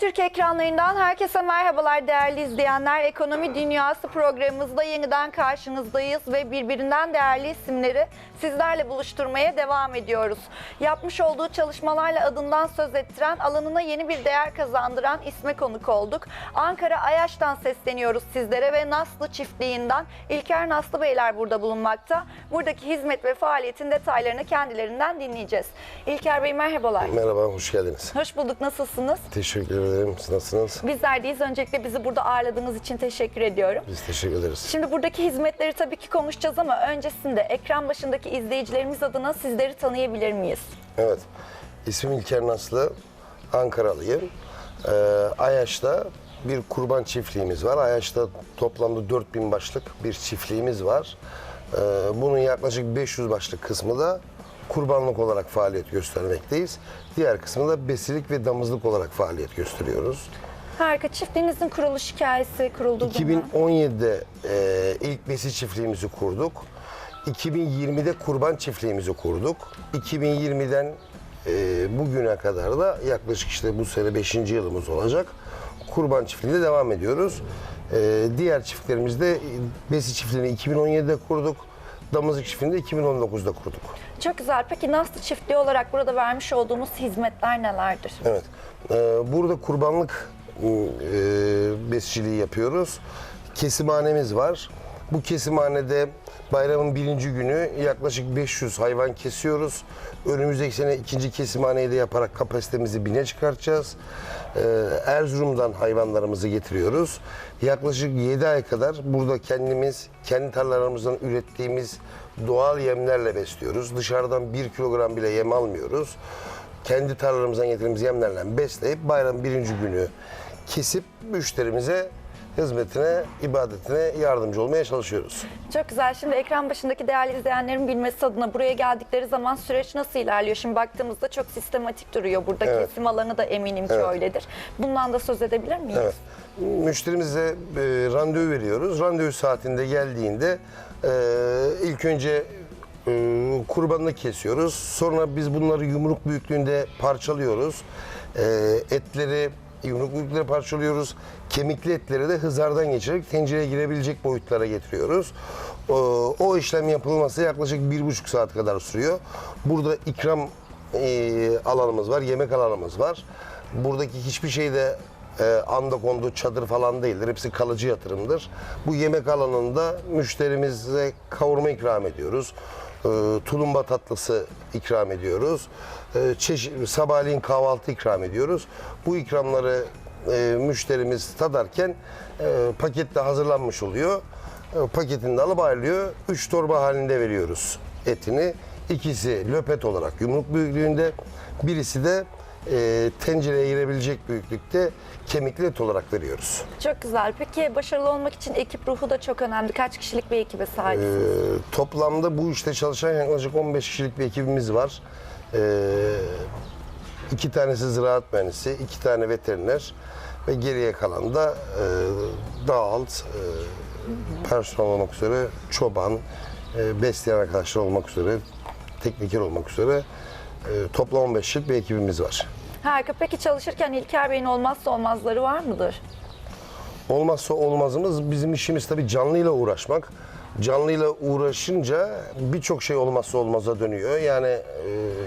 Show Türk ekranlarından herkese merhabalar değerli izleyenler. Ekonomi Dünyası programımızda yeniden karşınızdayız ve birbirinden değerli isimleri sizlerle buluşturmaya devam ediyoruz. Yapmış olduğu çalışmalarla adından söz ettiren, alanına yeni bir değer kazandıran isme konuk olduk. Ankara Ayaş'tan sesleniyoruz sizlere ve Naslı çiftliğinden İlker Naslı Beyler burada bulunmakta. Buradaki hizmet ve faaliyetin detaylarını kendilerinden dinleyeceğiz. İlker Bey merhabalar. Merhaba, hoş geldiniz. Hoş bulduk, nasılsınız? Teşekkür ederim. Siz nasılsınız? Bizler deyiz. Öncelikle bizi burada ağırladığınız için teşekkür ediyorum. Biz teşekkür ederiz. Şimdi buradaki hizmetleri tabii ki konuşacağız ama öncesinde ekran başındaki izleyicilerimiz adına sizleri tanıyabilir miyiz? Evet, ismim İlker Naslı, Ankaralıyım. Ee, Ayaş'ta bir kurban çiftliğimiz var. Ayaş'ta toplamda 4000 başlık bir çiftliğimiz var. Ee, bunun yaklaşık 500 başlık kısmı da kurbanlık olarak faaliyet göstermekteyiz. Diğer kısmı da besilik ve damızlık olarak faaliyet gösteriyoruz. Harika. Çiftliğinizin kuruluş hikayesi kurulduğu zaman. 2017'de e, ilk besi çiftliğimizi kurduk. 2020'de kurban çiftliğimizi kurduk. 2020'den e, bugüne kadar da yaklaşık işte bu sene 5. yılımız olacak. Kurban çiftliğinde devam ediyoruz. E, diğer çiftlerimizde e, besi çiftliğini 2017'de kurduk. Damızlık çiftliğini de 2019'da kurduk. Çok güzel. Peki Naslı çiftliği olarak burada vermiş olduğumuz hizmetler nelerdir? Evet. Ee, burada kurbanlık e, besiciliği yapıyoruz. Kesimhanemiz var. Bu kesimhanede bayramın birinci günü yaklaşık 500 hayvan kesiyoruz. Önümüzdeki sene ikinci kesimhaneyi de yaparak kapasitemizi bine çıkartacağız. Ee, Erzurum'dan hayvanlarımızı getiriyoruz. Yaklaşık 7 ay kadar burada kendimiz, kendi tarlalarımızdan ürettiğimiz doğal yemlerle besliyoruz. Dışarıdan 1 kilogram bile yem almıyoruz kendi tarlalarımızdan getirdiğimiz yemlerle besleyip bayram birinci günü kesip müşterimize hizmetine, ibadetine yardımcı olmaya çalışıyoruz. Çok güzel. Şimdi ekran başındaki değerli izleyenlerin bilmesi adına buraya geldikleri zaman süreç nasıl ilerliyor? Şimdi baktığımızda çok sistematik duruyor. Burada Evet. kesim alanı da eminim ki Evet. öyledir. Bundan da söz edebilir miyiz? Evet. Müşterimize e, randevu veriyoruz. Randevu saatinde geldiğinde e, ilk önce e, kurbanını kesiyoruz. Sonra biz bunları yumruk büyüklüğünde parçalıyoruz. E, etleri yumruk büyüklüğünde parçalıyoruz. Kemikli etleri de hızardan geçirerek tencereye girebilecek boyutlara getiriyoruz. O, o işlem yapılması yaklaşık bir buçuk saat kadar sürüyor. Burada ikram e, alanımız var, yemek alanımız var. Buradaki hiçbir şeyde e, anda kondu çadır falan değildir. Hepsi kalıcı yatırımdır. Bu yemek alanında müşterimize kavurma ikram ediyoruz. E, tulumba tatlısı ikram ediyoruz. E, çeşit, sabahleyin kahvaltı ikram ediyoruz. Bu ikramları e, müşterimiz tadarken e, pakette hazırlanmış oluyor. E, paketini de alıp ayrılıyor. Üç torba halinde veriyoruz etini. İkisi löpet olarak yumruk büyüklüğünde, birisi de e, tencereye girebilecek büyüklükte kemikli et olarak veriyoruz. Çok güzel. Peki başarılı olmak için ekip ruhu da çok önemli. Kaç kişilik bir ekibe E, sahipsiniz? toplamda bu işte çalışan yaklaşık 15 kişilik bir ekibimiz var. E, iki tanesi ziraat mühendisi, iki tane veteriner ve geriye kalan da e, daha alt e, personel olmak üzere çoban, e, besleyen arkadaşlar olmak üzere, tekniker olmak üzere e, toplam 15 kişilik bir ekibimiz var. Harika. Peki çalışırken İlker Bey'in olmazsa olmazları var mıdır? Olmazsa olmazımız bizim işimiz tabii canlıyla uğraşmak. Canlıyla uğraşınca birçok şey olmazsa olmaza dönüyor. Yani e,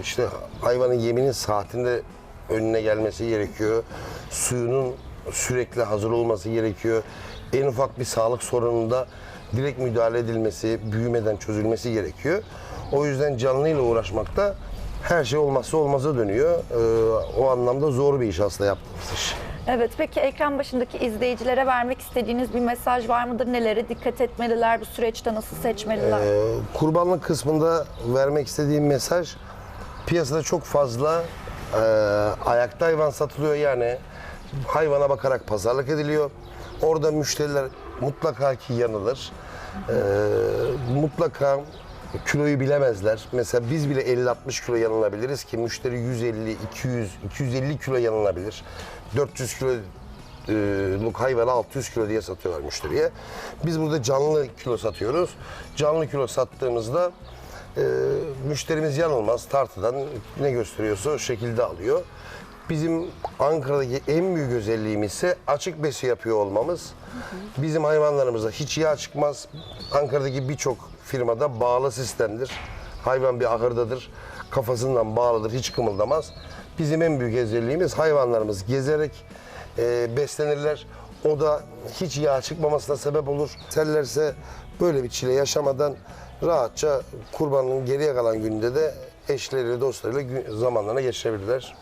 işte hayvanın yeminin saatinde önüne gelmesi gerekiyor. Suyunun sürekli hazır olması gerekiyor. En ufak bir sağlık sorununda direkt müdahale edilmesi, büyümeden çözülmesi gerekiyor. O yüzden canlıyla uğraşmakta her şey olmazsa olmaza dönüyor. E, o anlamda zor bir iş aslında yaptığımız iş. Evet. Peki ekran başındaki izleyicilere vermek istediğiniz bir mesaj var mıdır? Nelere dikkat etmeliler? Bu süreçte nasıl seçmeliler? Ee, kurbanlık kısmında vermek istediğim mesaj piyasada çok fazla e, ayakta hayvan satılıyor yani hayvana bakarak pazarlık ediliyor. Orada müşteriler mutlaka ki yanılır. Ee, mutlaka kiloyu bilemezler. Mesela biz bile 50-60 kilo yanılabiliriz ki müşteri 150, 200, 250 kilo yanılabilir. 400 kilo e, luk hayvanı 600 kilo diye satıyorlar müşteriye. Biz burada canlı kilo satıyoruz. Canlı kilo sattığımızda e, müşterimiz yanılmaz. Tartıdan ne gösteriyorsa o şekilde alıyor. Bizim Ankara'daki en büyük özelliğimiz ise açık besi yapıyor olmamız. Bizim hayvanlarımıza hiç yağ çıkmaz. Ankara'daki birçok firmada bağlı sistemdir. Hayvan bir ahırdadır. Kafasından bağlıdır, hiç kımıldamaz. Bizim en büyük özelliğimiz hayvanlarımız gezerek e, beslenirler. O da hiç yağ çıkmamasına sebep olur. Sellerse böyle bir çile yaşamadan rahatça kurbanın geriye kalan gününde de eşleriyle, dostlarıyla zamanlarına geçirebilirler.